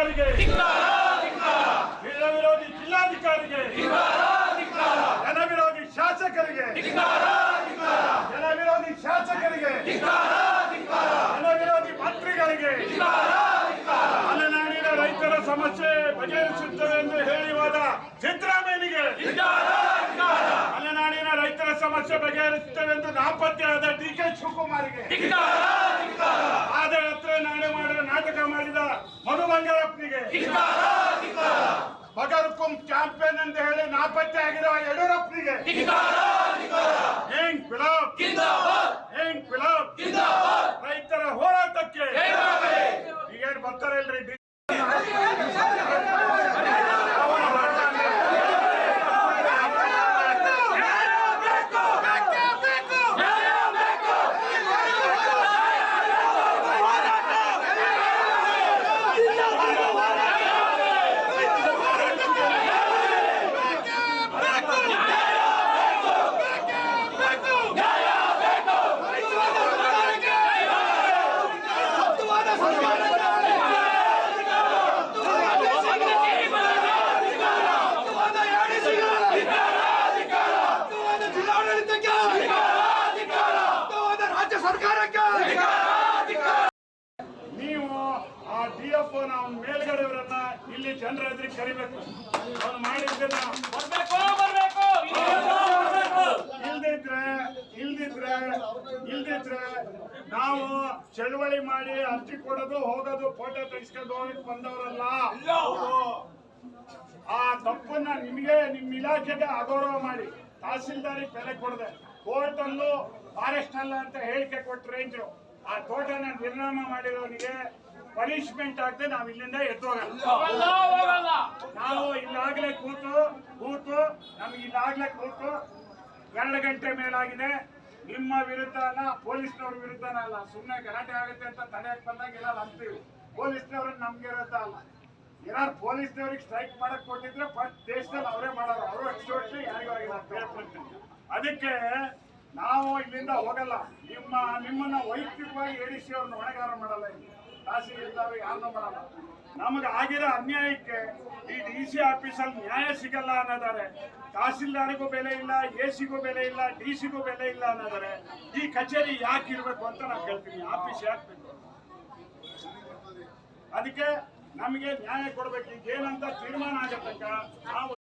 ಜಿಲ್ಲಾಧಿಕಾರಿಗೆ. ಜಿಲ್ಲಾ ವಿರೋಧಿ ಜಿಲ್ಲಾಧಿಕಾರಿಗೆ. ಜನ ವಿರೋಧಿ ಶಾಸಕರಿಗೆ. ಜನ ವಿರೋಧಿ ಶಾಸಕರಿಗೆ. ಜನ ವಿರೋಧಿ ಮಂತ್ರಿಗಳಿಗೆ. ಮಲೆನಾಡಿನ ರೈತರ ಸಮಸ್ಯೆ ಬಗೆಹರಿಸುತ್ತವೆ ಎಂದು ಹೇಳಿ ಹೋದ ಸಿದ್ದರಾಮಯ್ಯನಿಗೆ. ಮಲೆನಾಡಿನ ರೈತರ ಸಮಸ್ಯೆ ಬಗೆಹರಿಸುತ್ತವೆ ಎಂದು ನಾಪತ್ತೆಯಾದ ಡಿ ಕೆ ಶಿವಕುಮಾರಿಗೆ. ಬಂಗಾರಪ್ಪನಿಗೆ. ಬಗರ್ಕುಂ ಚಾಂಪಿಯನ್ ಅಂತ ಹೇಳಿ ನಾಪತ್ತೆ ಆಗಿರೋ ಯಡಿಯೂರಪ್ಪನಿಗೆ ರೈತರ ಹೋರಾಟಕ್ಕೆ. ಈಗೇನು ಬರ್ತಾರೆ ಸರ್ಕಾರಕ್ಕೆ! ನೀವು ಆ ಡಿ ಎಫ್ ನಾವು ಮೇಲ್ಗಡೆಯವರನ್ನ ಇಲ್ಲಿ ಜನರ ಎದುರಿಗೆ ಕರಿಬೇಕು. ಅವ್ನು ಮಾಡಿದ್ರೆ ಇಲ್ದಿದ್ರೆ ಇಲ್ದಿದ್ರೆ ಇಲ್ದಿದ್ರೆ ನಾವು ಚಳುವಳಿ ಮಾಡಿ ಅರ್ಜಿ ಕೊಡೋದು ಹೋಗೋದು ಫೋಟೋ ತೆಗಿಸ್ಕೊಂಡು ಹೋಗಕ್ ಬಂದವರಲ್ಲ. ಆ ತಪ್ಪನ್ನ ನಿಮಗೆ ನಿಮ್ಮ ಇಲಾಖೆಗೆ ಅಗೌರವ ಮಾಡಿ ತಹಸೀಲ್ದಾರಿಗೆ ಬೆಲೆ ಕೊಡದೆ. ಕೋರ್ಟ್ ಫಾರೆಸ್ಟಲ್ಲ ಫಾರೆಸ್ಟ್ ಅಲ್ಲ ಅಂತ ಹೇಳಿಕೆ ಕೊಟ್ಟು ರೇಂಜು. ಆ ತೋಟನ ನಿರ್ನಾಮ ಮಾಡಿರೋನಿಗೆ ಪನಿಷ್ಮೆಂಟ್ ಆಗದೆ ನಾವು ಇಲ್ಲಿಂದ ಎತ್ತೋಗಲ್ಲ ನಾವು ಇಲ್ಲಾಗ್ಲೇ ಕೂತು ಕೂತು ನಮ್ಗೆ ಇಲ್ಲಾಗ್ಲೇ ಕೂತು ಎರಡು ಗಂಟೆ ಮೇಲಾಗಿದೆ. ನಿಮ್ಮ ವಿರುದ್ಧ ಅಲ್ಲ ಪೊಲೀಸ್ನವ್ರ ವಿರುದ್ಧನ ಅಲ್ಲ ಸುಮ್ಮನೆ ಗಲಾಟೆ ಆಗುತ್ತೆ ಅಂತ ತಡೆಯಕ್ಕೆ ಬಂದಾಗ ಎಲ್ಲ ಅಂತೀವಿ ಪೊಲೀಸ್ನವ್ರ ನಮ್ಗೆ ಇರುತ್ತ ಅಲ್ಲ. ಏನಾದ್ರು ಪೊಲೀಸ್ನವ್ರಿಗೆ ಸ್ಟ್ರೈಕ್ ಮಾಡಕ್ ಕೊಟ್ಟಿದ್ರೆ ಫಸ್ಟ್ ದೇಶದಲ್ಲಿ ಅವರೇ ಮಾಡೋರು. ಅವರು ಅಷ್ಟು ಯಾರಿಗೂ ಆಗಿಲ್ಲ ಅದಕ್ಕೆ ನಾವು ಇಲ್ಲಿಂದ ಹೋಗಲ್ಲ. ನಿಮ್ಮ, ನಿಮ್ಮನ್ನ ವೈಯಕ್ತಿಕವಾಗಿ ಎಡಿಸಿ ಅವ್ರನ್ನ ಹೊಣೆಗಾರ ಮಾಡಲ್ಲ ಇಲ್ಲಿ. ತಹಸೀಲ್ದಾರ್ ಯಾರನ್ನ ಮಾಡಲ್ಲ. ನಮಗೆ ಆಗಿರೋ ಅನ್ಯಾಯಕ್ಕೆ ಈ ಡಿ ಸಿ ಆಫೀಸಲ್ಲಿ ನ್ಯಾಯ ಸಿಗಲ್ಲ ಅನ್ನೋದಾರೆ ತಹಸೀಲ್ದಾರಿಗೂ ಬೆಲೆ ಇಲ್ಲ, ಎ ಸಿಗೂ ಬೆಲೆ ಇಲ್ಲ, ಡಿ ಸಿಗೂ ಬೆಲೆ ಇಲ್ಲ ಅನ್ನೋದಾರೆ ಈ ಕಚೇರಿ ಯಾಕೆ ಇರಬೇಕು ಅಂತ ನಾನು ಕೇಳ್ತೀನಿ. ಆಫೀಸ್ ಯಾಕೆ ಬೇಕು? ಅದಕ್ಕೆ ನಮಗೆ ನ್ಯಾಯ ಕೊಡಬೇಕು. ಏನಂತ ತೀರ್ಮಾನ ನಾವು